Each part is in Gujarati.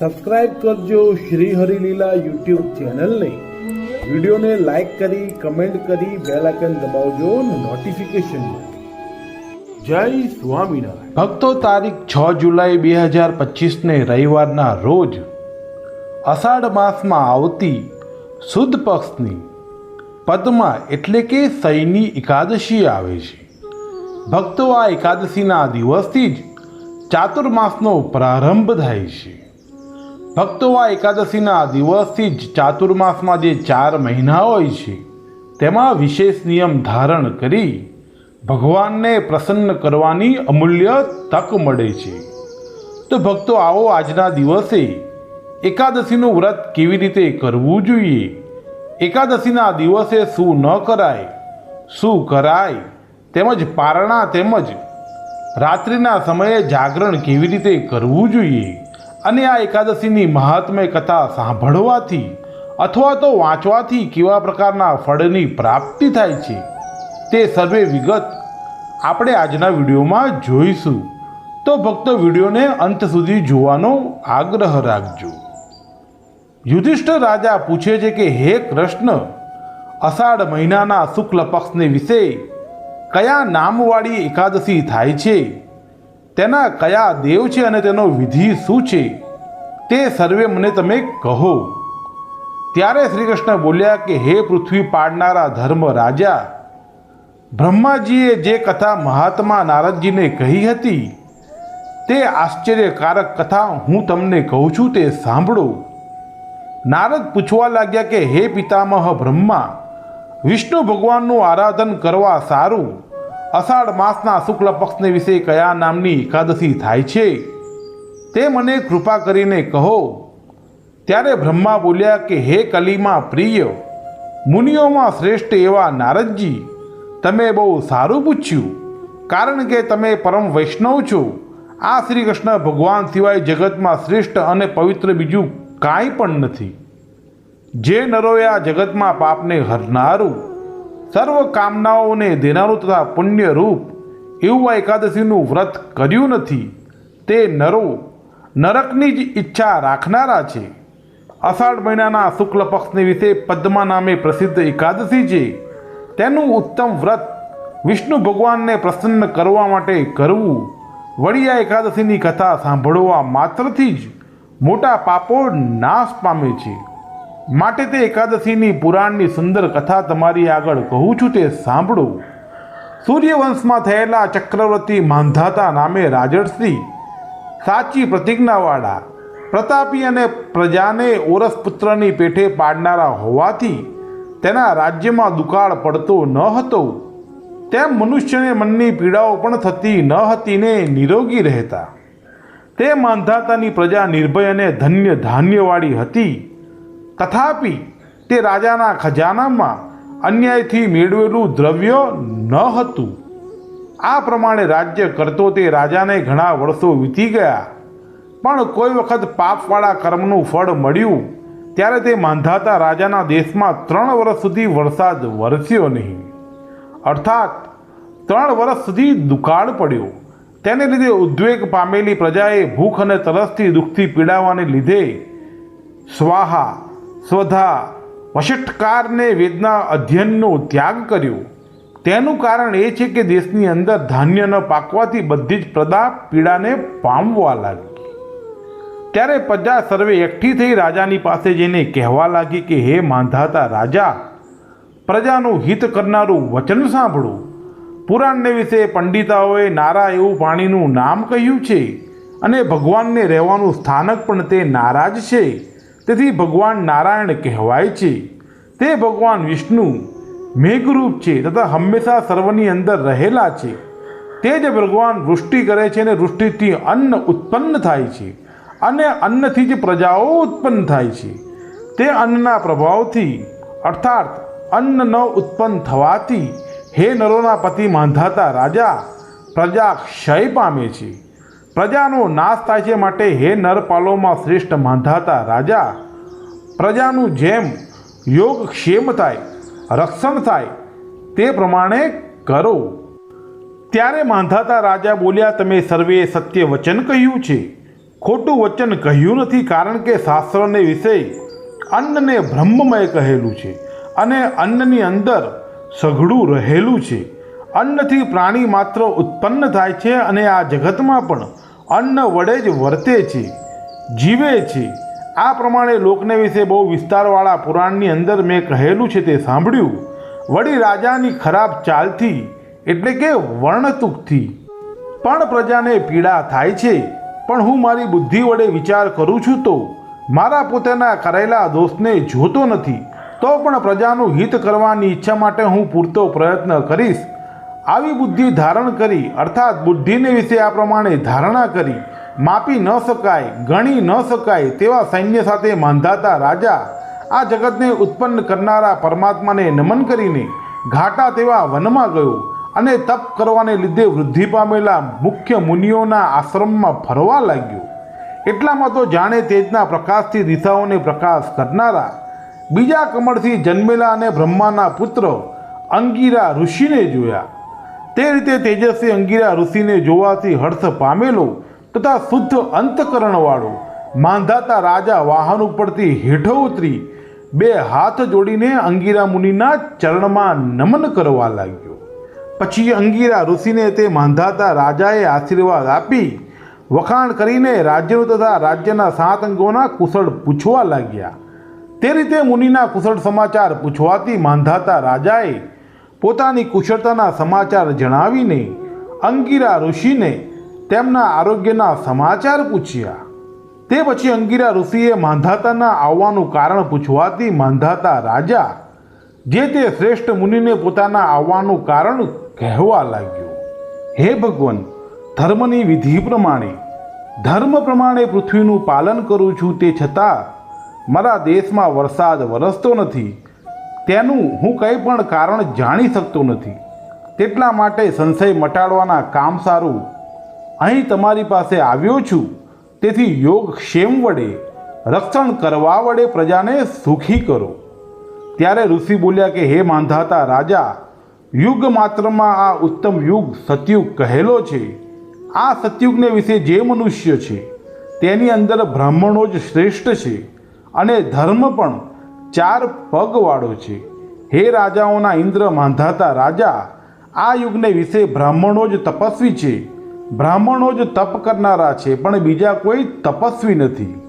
સબસ્ક્રાઇબ કરજો શ્રી હરિલીલા યુટ્યુબ ચેનલને. વિડીયોને લાઇક કરી, કમેન્ટ કરી, બેલ આઇકન દબાવજો નોટિફિકેશન માટે જય સ્વામિનારાયણ. ભક્તો, તારીખ છ જુલાઈ બે હજાર પચીસને રવિવારના રોજ અષાઢ માસમાં આવતી સુદ પક્ષની પદમાં એટલે કે સૈની એકાદશી આવે છે. ભક્તો આ એકાદશીના દિવસથી જ ચાતુર્માસનો પ્રારંભ થાય છે. ભક્તો આ એકાદશીના દિવસથી જ ચાતુર્માસમાં જે ચાર મહિના હોય છે, તેમાં વિશેષ નિયમ ધારણ કરી ભગવાનને પ્રસન્ન કરવાની અમૂલ્ય તક મળે છે. તો ભક્તો, આવો આજના દિવસે એકાદશીનું વ્રત કેવી રીતે કરવું જોઈએ? એકાદશીના દિવસે શું ન કરાય, શું કરાય, તેમજ પારણા તેમજ રાત્રિના સમયે જાગરણ કેવી રીતે કરવું જોઈએ? અને આ એકાદશીની મહાત્મય કથા સાંભળવાથી અથવા તો વાંચવાથી કેવા પ્રકારના ફળની પ્રાપ્તિ થાય છે, તે સર્વે વિગત આપણે આજના વિડીયોમાં જોઈશું. તો ભક્તો, વિડીયોને અંત સુધી જોવાનો આગ્રહ રાખજો. યુધિષ્ઠિર રાજા પૂછે છે કે, હે કૃષ્ણ, અષાઢ મહિનાના શુક્લ પક્ષને વિશે કયા નામવાળી એકાદશી થાય છે? તેના કયા દેવ છે અને તેનો વિધિ શું છે તે સર્વે મને તમે કહો. ત્યારે શ્રી કૃષ્ણ બોલ્યા કે, હે પૃથ્વી પાડનારા ધર્મ રાજા, બ્રહ્માજીએ જે કથા મહાત્મા નારદજીને કહી હતી, તે આશ્ચર્યકારક કથા હું તમને કહું છું, તે સાંભળો. નારદ પૂછવા લાગ્યા કે, હે પિતામહ બ્રહ્મા, વિષ્ણુ ભગવાનનું આરાધન કરવા સારું અષાઢ માસના શુક્લ પક્ષને વિશે કયા નામની એકાદશી થાય છે? તે મને કૃપા કરીને કહો. ત્યારે બ્રહ્મા બોલ્યા કે, હે કલીમાં પ્રિય, મુનિઓમાં શ્રેષ્ઠ એવા નારદજી, તમે બહુ સારું પૂછ્યું. કારણ કે તમે પરમ વૈષ્ણવ છો. આ શ્રી કૃષ્ણ ભગવાન સિવાય જગતમાં શ્રેષ્ઠ અને પવિત્ર બીજું કાંઈ પણ નથી. જે નરોએ આ જગતમાં પાપને હરનારું સર્વ કામનાઓને દેનારું તથા પુણ્યરૂપ એવું આ એકાદશીનું વ્રત કર્યું નથી. તે નરો, નરકની જ ઈચ્છા રાખનારા છે. અષાઢ મહિનાના શુક્લ પક્ષની વિશે પદ્મા નામે પ્રસિદ્ધ એકાદશી છે. તેનું ઉત્તમ વ્રત વિષ્ણુ ભગવાનને પ્રસન્ન કરવા માટે કરવું વળી આ એકાદશીની કથા સાંભળવા માત્રથી જ મોટા પાપો નાશ પામે છે. માટે તે એકાદશીની પુરાણની સુંદર કથા તમારી આગળ કહું છું તે સાંભળો. સૂર્યવંશમાં થયેલા ચક્રવર્તી માંધાતા નામે રાજર્ષિ, સાચી પ્રતિજ્ઞાવાળા, પ્રતાપી અને પ્રજાને ઓરસ પુત્રની પેઠે પાડનારા હોવાથી તેના રાજ્યમાં દુકાળ પડતો ન હતો. તેમ મનુષ્યને મનની પીડાઓ પણ થતી ન હતી ને નિરોગી રહેતા. તે માંધાતાની પ્રજા નિર્ભય અને ધન્ય ધાન્યવાળી હતી. તથાપિ તે રાજાના ખજાનામાં અન્યાયથી મેળવેલું દ્રવ્ય ન હતું. આ પ્રમાણે રાજ્ય કરતો તે રાજાને ઘણા વર્ષો વીતી ગયા. પણ કોઈ વખત પાપવાળા કર્મનું ફળ મળ્યું, ત્યારે તે માંધાતા રાજાના દેશમાં ત્રણ વર્ષ સુધી વરસાદ વરસ્યો નહીં. અર્થાત, ત્રણ વર્ષ સુધી દુકાળ પડ્યો. તેને લીધે ઉદ્વેગ પામેલી પ્રજાએ ભૂખ અને તરસથી દુઃખથી પીડાવાને લીધે સ્વાહા સ્વધા વશિષ્ઠકારને વેદના અધ્યયનનો ત્યાગ કર્યો. તેનું કારણ એ છે કે દેશની અંદર ધાન્ય ન પાકવાથી બધી જ પ્રદા પીડાને પામવા લાગી. ત્યારે પ્રજા સર્વે એકઠી થઈ રાજાની પાસે જઈને કહેવા લાગી કે, હે માંધાતા રાજા, પ્રજાનું હિત કરનારું વચન સાંભળો. પુરાણને વિશે પંડિતાઓએ નારા એવું પાણીનું નામ કહ્યું છે અને ભગવાનને રહેવાનું સ્થાનક પણ તે નારાજ છે. તેથી ભગવાન નારાયણ કહેવાય છે. તે ભગવાન વિષ્ણુ મેઘરૂપ છે તથા હંમેશા સર્વની અંદર રહેલા છે. તે જ ભગવાન વૃષ્ટિ કરે છે અને વૃષ્ટિથી અન્ન ઉત્પન્ન થાય છે અને અન્નથી જ પ્રજાઓ ઉત્પન્ન થાય છે. તે અન્નના પ્રભાવથી અર્થાત અન્ન ન ઉત્પન્ન થવાથી હે નરોના પતિ માંધાતા રાજા પ્રજા ક્ષય પામે છે. પ્રજાનો નાશ થાય છે માટે હે નરપાલોમાં શ્રેષ્ઠ માંધાતા રાજા. પ્રજાનું જેમ યોગ ક્ષેમ થાય, રક્ષણ થાય, તે પ્રમાણે કરો. ત્યારે માંધાતા રાજા બોલ્યા, તમે સર્વે સત્ય વચન કહ્યું છે. ખોટું વચન કહ્યું નથી કારણ કે શાસ્ત્રને વિષય અન્નને બ્રહ્મમય કહેલું છે અને અન્નની અંદર સઘળું રહેલું છે. અન્નથી પ્રાણી માત્ર ઉત્પન્ન થાય છે અને આ જગતમાં પણ અન્ન વડે જ વર્તે છે, જીવે છે. આ પ્રમાણે લોકને વિશે બહુ વિસ્તારવાળા પુરાણની અંદર મેં કહેલું છે તે સાંભળ્યું. વળી રાજાની ખરાબ ચાલથી, એટલે કે વર્ણતુકથી. પણ પ્રજાને પીડા થાય છે. પણ હું મારી બુદ્ધિ વડે વિચાર કરું છું તો, મારા પોતાના કરેલા દોષને જોતો નથી. તો પણ પ્રજાનું હિત કરવાની ઈચ્છા માટે હું પૂરતો પ્રયત્ન કરીશ. આવી બુદ્ધિ ધારણ કરી, અર્થાત બુદ્ધિને વિશે આ પ્રમાણે ધારણા કરી, માપી ન શકાય, ગણી ન શકાય તેવા સૈન્ય સાથે માંધાતા રાજા આ જગતને ઉત્પન્ન કરનારા પરમાત્માને નમન કરીને ઘાટા તેવા વનમાં ગયો અને તપ કરવાને લીધે વૃદ્ધિ પામેલા મુખ્ય મુનિઓના આશ્રમમાં ફરવા લાગ્યો. એટલામાં તો જાણે તેજના પ્રકાશથી દિશાઓને પ્રકાશ કરનારા, બીજા કમળથી જન્મેલા અને બ્રહ્માના પુત્ર અંગીરા ઋષિને જોયા. તે રીતે તેજસ્વી અંગીરા ઋષિને જોવાથી હર્ષ પામેલો તથા શુદ્ધ અંતકરણવાળો, માંધાતા રાજા વાહન ઉપરથી હેઠો ઉતરી બે હાથ જોડીને અંગીરા મુનિના ચરણમાં નમન કરવા લાગ્યો. પછી અંગીરા ઋષિને તે માંધાતા રાજાએ આશીર્વાદ આપી, વખાણ કરીને રાજ્યનું તથા રાજ્યના સાત અંગોના કુશળ પૂછવા લાગ્યા. તે રીતે મુનિના કુશળ સમાચાર પૂછવાથી માંધાતા રાજાએ પોતાની કુશળતાના સમાચાર જણાવીને અંગીરા ઋષિને તેમના આરોગ્યના સમાચાર પૂછ્યા. તે પછી અંગીરા ઋષિએ માંધાતાના આવવાનું કારણ પૂછવાથી માંધાતા રાજા, જે તે શ્રેષ્ઠ મુનિને પોતાના આવવાનું કારણ કહેવા લાગ્યો. હે ભગવાન, ધર્મની વિધિ પ્રમાણે, ધર્મ પ્રમાણે પૃથ્વીનું પાલન કરું છું તે છતાં મારા દેશમાં વરસાદ વરસતો નથી. તેનું હું કંઈ પણ કારણ જાણી શકતો નથી. તેટલા માટે સંશય મટાડવાના કામ સારું. અહીં તમારી પાસે આવ્યો છું. તેથી યોગ ક્ષેમ વડે, રક્ષણ કરવા વડે પ્રજાને સુખી કરો. ત્યારે ઋષિ બોલ્યા કે, હે માંધાતા રાજા, યુગ માત્રમાં આ ઉત્તમ યુગ સતયુગ કહેલો છે. આ સતયુગને વિશે જે મનુષ્ય છે, તેની અંદર બ્રાહ્મણો જ શ્રેષ્ઠ છે અને ધર્મ પણ ચાર પગવાળો છે. હે રાજાઓના ઇન્દ્ર માંધાતા રાજા, આ યુગને વિશે બ્રાહ્મણો જ તપસ્વી છે. બ્રાહ્મણો જ તપ કરનારા છે, પણ બીજા કોઈ તપસ્વી નથી.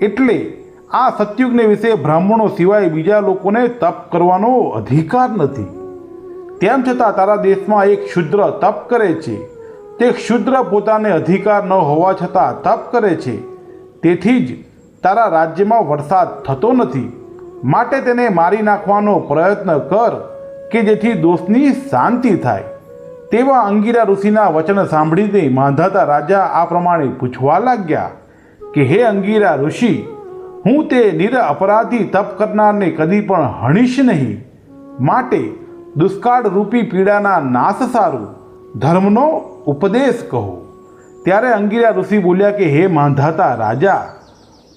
એટલે આ સતયુગને વિશે બ્રાહ્મણો સિવાય બીજા લોકોને તપ કરવાનો અધિકાર નથી. તેમ છતાં તારા દેશમાં એક ક્ષુદ્ર તપ કરે છે. તે ક્ષુદ્ર પોતાને અધિકાર ન હોવા છતાં તપ કરે છે. તેથી જ તારા રાજ્યમાં વરસાદ થતો નથી. માટે તેને મારી નાખવાનો પ્રયત્ન કર કે જેથી દોષની શાંતિ થાય. તેવા અંગીરા ઋષિના વચન સાંભળીને માંધાતા રાજા આ પ્રમાણે પૂછવા લાગ્યા કે, હે અંગીરા ઋષિ, હું તે નિર અપરાધી તપ કરનારને કદી પણ હણીશ નહીં. માટે દુષ્કાળ રૂપી પીડાના નાશ સારું ધર્મનો ઉપદેશ કહો. ત્યારે અંગીરા ઋષિ બોલ્યા કે, હે માંધાતા રાજા,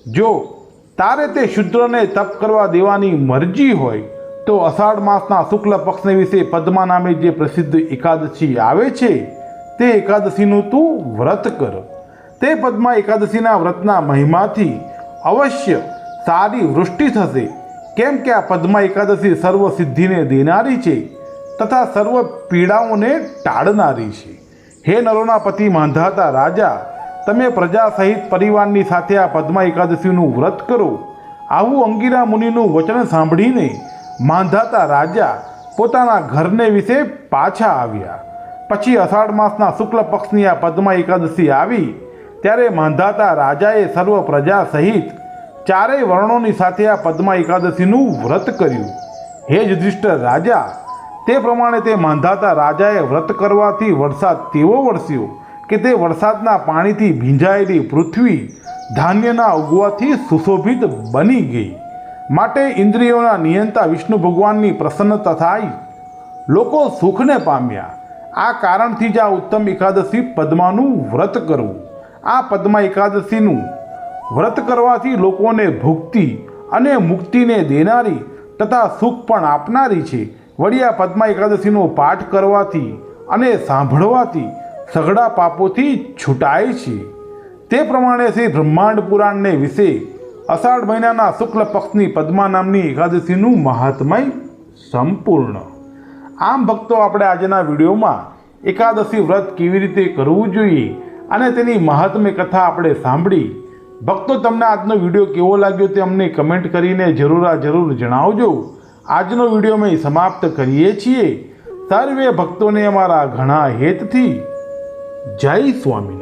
જો તારે તે શુદ્રને તપ કરવા દેવાની મરજી હોય, તો અષાઢ માસના શુક્લ પક્ષને વિશે પદ્મા નામે જે પ્રસિદ્ધ એકાદશી આવે છે, તે એકાદશીનું તું વ્રત કર. તે પદ્મા એકાદશીના વ્રતના મહિમાથી અવશ્ય સારી વૃષ્ટિ થશે. કેમ કે આ પદ્મા એકાદશી સર્વ સિદ્ધિને દેનારી છે, તથા સર્વ પીડાઓને ટાળનારી છે. હે નરોના પતિ માંધાતા રાજા તમે પ્રજા સહિત પરિવારની સાથે આ પદ્મા એકાદશીનું વ્રત કરો. આવું અંગીરા મુનિનું વચન સાંભળીને માંધાતા રાજા પોતાના ઘરને વિશે પાછા આવ્યા. પછી અષાઢ માસના શુક્લ પક્ષની આ પદ્મા એકાદશી આવી, ત્યારે માંધાતા રાજાએ સર્વ પ્રજા સહિત ચારેય વર્ણોની સાથે આ પદ્મા એકાદશીનું વ્રત કર્યું. હે યુધિષ્ઠર રાજા, તે પ્રમાણે તે માંધાતા રાજાએ વ્રત કરવાથી વરસાદ તેવો વરસ્યો. કે તે વરસાદના પાણીથી ભીંજાયેલી પૃથ્વી ધાન્યના ઉગવાથી સુશોભિત બની ગઈ. માટે ઇન્દ્રિયોના નિયંતા વિષ્ણુ ભગવાનની પ્રસન્નતા થાય. લોકો સુખને પામ્યા. આ કારણથી જ આ ઉત્તમ એકાદશી પદ્માનું વ્રત કરવું. આ પદ્મા એકાદશીનું વ્રત કરવાથી લોકોને ભુક્તિ અને મુક્તિને દેનારી તથા સુખ પણ આપનારી છે. વળી આ પદ્મા એકાદશીનો પાઠ કરવાથી અને સાંભળવાથી સઘળા પાપોથી છૂટાય છે. તે પ્રમાણે શ્રી બ્રહ્માંડ પુરાણને વિશે અષાઢ મહિનાના શુક્લ પક્ષની પદ્મા નામની એકાદશીનું મહાત્મય સંપૂર્ણ. આમ ભક્તો, આપણે આજના વિડીયોમાં એકાદશી વ્રત કેવી રીતે કરવું જોઈએ અને તેની મહાત્મ્ય કથા આપણે સાંભળી. ભક્તો, તમને આજનો વીડિયો કેવો લાગ્યો તે અમને કમેન્ટ કરીને જરૂર આ જરૂર જણાવજો. આજનો વીડિયો અમે સમાપ્ત કરીએ છીએ. સર્વે ભક્તોને અમારા ઘણા હેતથી જય સ્વામી